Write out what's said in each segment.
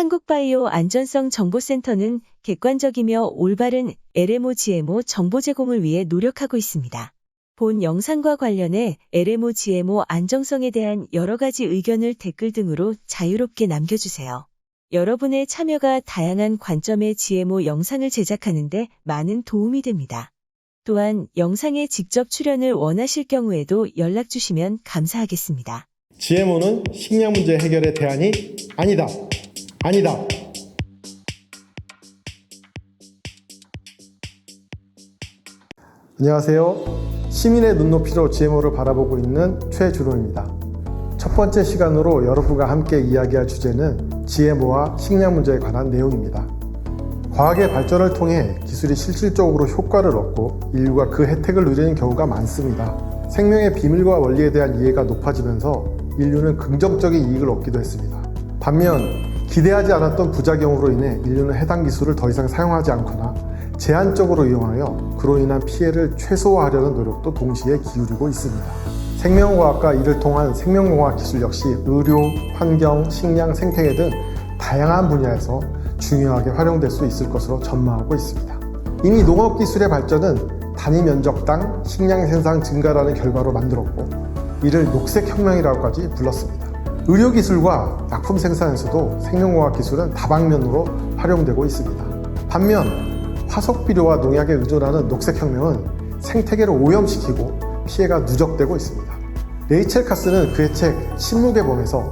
한국바이오 안전성 정보센터는 객관적이며 올바른 LMO GMO 정보 제공을 위해 노력하고 있습니다. 본 영상과 관련해 LMO GMO 안정성에 대한 여러 가지 의견을 댓글 등으로 자유롭게 남겨주세요. 여러분의 참여가 다양한 관점의 GMO 영상을 제작하는데 많은 도움이 됩니다. 또한 영상에 직접 출연을 원하실 경우에도 연락 주시면 감사하겠습니다. GMO는 식량 문제 해결의 대안이 아니다. 아니다. 안녕하세요. 시민의 눈높이로 GMO를 바라보고 있는 최준호입니다. 첫 번째 시간으로 여러분과 함께 이야기할 주제는 GMO와 식량 문제에 관한 내용입니다. 과학의 발전을 통해 기술이 실질적으로 효과를 얻고 인류가 그 혜택을 누리는 경우가 많습니다. 생명의 비밀과 원리에 대한 이해가 높아지면서 인류는 긍정적인 이익을 얻기도 했습니다. 반면 기대하지 않았던 부작용으로 인해 인류는 해당 기술을 더 이상 사용하지 않거나 제한적으로 이용하여 그로 인한 피해를 최소화하려는 노력도 동시에 기울이고 있습니다. 생명과학과 이를 통한 생명공학 기술 역시 의료, 환경, 식량, 생태계 등 다양한 분야에서 중요하게 활용될 수 있을 것으로 전망하고 있습니다. 이미 농업 기술의 발전은 단위 면적당 식량 생산 증가라는 결과로 만들었고 이를 녹색 혁명이라고까지 불렀습니다. 의료 기술과 약품 생산에서도 생명공학 기술은 다방면으로 활용되고 있습니다. 반면 화석 비료와 농약에 의존하는 녹색 혁명은 생태계를 오염시키고 피해가 누적되고 있습니다. 레이첼 카스는 그의 책 침묵의 범에서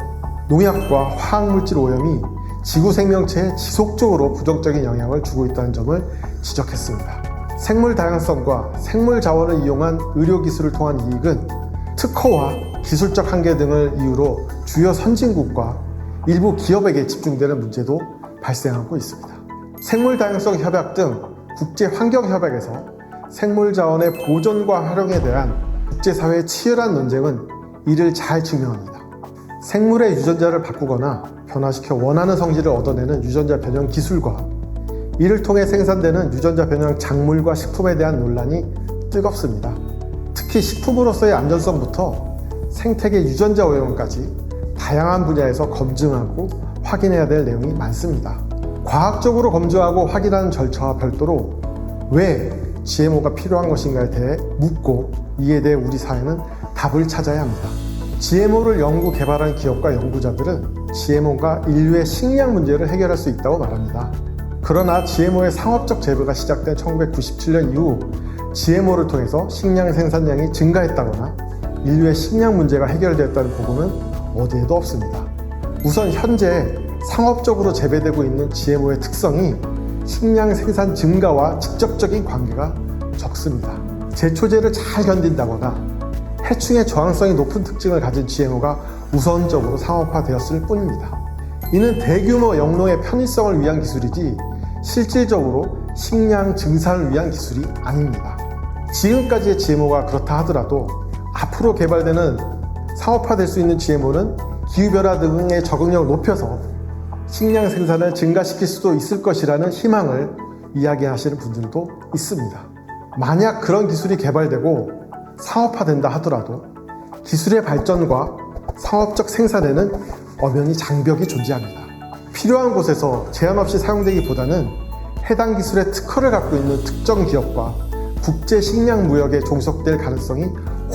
농약과 화학물질 오염이 지구 생명체에 지속적으로 부정적인 영향을 주고 있다는 점을 지적했습니다. 생물 다양성과 생물 자원을 이용한 의료 기술을 통한 이익은 특허와 기술적 한계 등을 이유로 주요 선진국과 일부 기업에게 집중되는 문제도 발생하고 있습니다. 생물 다양성 협약 등 국제 환경 협약에서 생물 자원의 보존과 활용에 대한 국제사회의 치열한 논쟁은 이를 잘 증명합니다. 생물의 유전자를 바꾸거나 변화시켜 원하는 성질을 얻어내는 유전자 변형 기술과 이를 통해 생산되는 유전자 변형 작물과 식품에 대한 논란이 뜨겁습니다. 특히 식품으로서의 안전성부터 생태계 유전자 오염까지 다양한 분야에서 검증하고 확인해야 될 내용이 많습니다. 과학적으로 검증하고 확인하는 절차와 별도로 왜 GMO가 필요한 것인가에 대해 묻고 이에 대해 우리 사회는 답을 찾아야 합니다. GMO를 연구 개발한 기업과 연구자들은 GMO가 인류의 식량 문제를 해결할 수 있다고 말합니다. 그러나 GMO의 상업적 재배가 시작된 1997년 이후 GMO를 통해서 식량 생산량이 증가했다거나 인류의 식량 문제가 해결되었다는 보고는 어디에도 없습니다. 우선 현재 상업적으로 재배되고 있는 GMO의 특성이 식량 생산 증가와 직접적인 관계가 적습니다. 제초제를 잘 견딘다거나 해충의 저항성이 높은 특징을 가진 GMO가 우선적으로 상업화되었을 뿐입니다. 이는 대규모 영농의 편의성을 위한 기술이지 실질적으로 식량 증산을 위한 기술이 아닙니다. 지금까지의 GMO가 그렇다 하더라도 앞으로 개발되는 상업화될 수 있는 GMO는 기후변화 등의 적응력을 높여서 식량 생산을 증가시킬 수도 있을 것이라는 희망을 이야기하시는 분들도 있습니다. 만약 그런 기술이 개발되고 상업화된다 하더라도 기술의 발전과 상업적 생산에는 엄연히 장벽이 존재합니다. 필요한 곳에서 제한 없이 사용되기보다는 해당 기술의 특허를 갖고 있는 특정 기업과 국제 식량 무역에 종속될 가능성이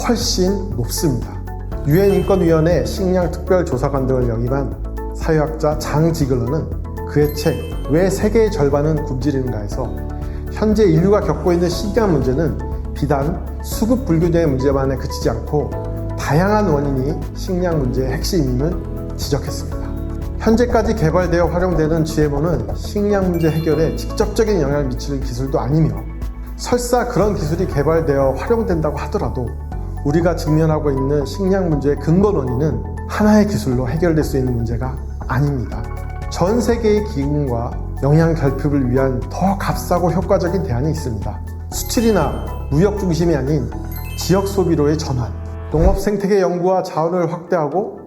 훨씬 높습니다. 유엔 인권위원회 식량 특별 조사관 등을 영입한 사회학자 장 지글러는 그의 책 왜 세계의 절반은 굶주리는가에서 현재 인류가 겪고 있는 식량 문제는 비단 수급 불균형의 문제만에 그치지 않고 다양한 원인이 식량 문제의 핵심임을 지적했습니다. 현재까지 개발되어 활용되는 GMO는 식량 문제 해결에 직접적인 영향을 미치는 기술도 아니며 설사 그런 기술이 개발되어 활용된다고 하더라도 우리가 직면하고 있는 식량 문제의 근본 원인은 하나의 기술로 해결될 수 있는 문제가 아닙니다. 전 세계의 기금과 영양 결핍을 위한 더 값싸고 효과적인 대안이 있습니다. 수출이나 무역 중심이 아닌 지역 소비로의 전환, 농업 생태계 연구와 자원을 확대하고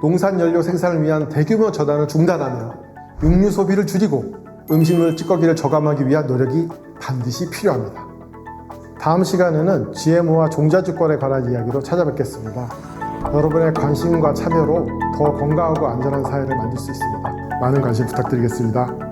농산 연료 생산을 위한 대규모 전환을 중단하며 육류 소비를 줄이고 음식물 찌꺼기를 저감하기 위한 노력이 반드시 필요합니다. 다음 시간에는 GMO와 종자주권에 관한 이야기로 찾아뵙겠습니다. 여러분의 관심과 참여로 더 건강하고 안전한 사회를 만들 수 있습니다. 많은 관심 부탁드리겠습니다.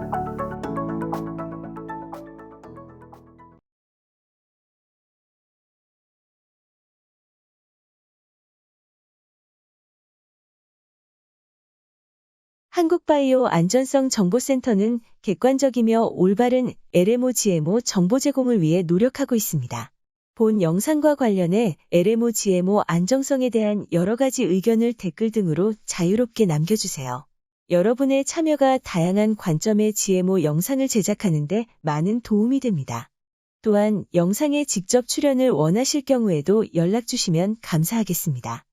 한국바이오 안전성 정보센터는 객관적이며 올바른 LMO, GMO 정보 제공을 위해 노력하고 있습니다. 본 영상과 관련해 LMO, GMO 안정성에 대한 여러 가지 의견을 댓글 등으로 자유롭게 남겨주세요. 여러분의 참여가 다양한 관점의 GMO 영상을 제작하는데 많은 도움이 됩니다. 또한 영상에 직접 출연을 원하실 경우에도 연락 주시면 감사하겠습니다.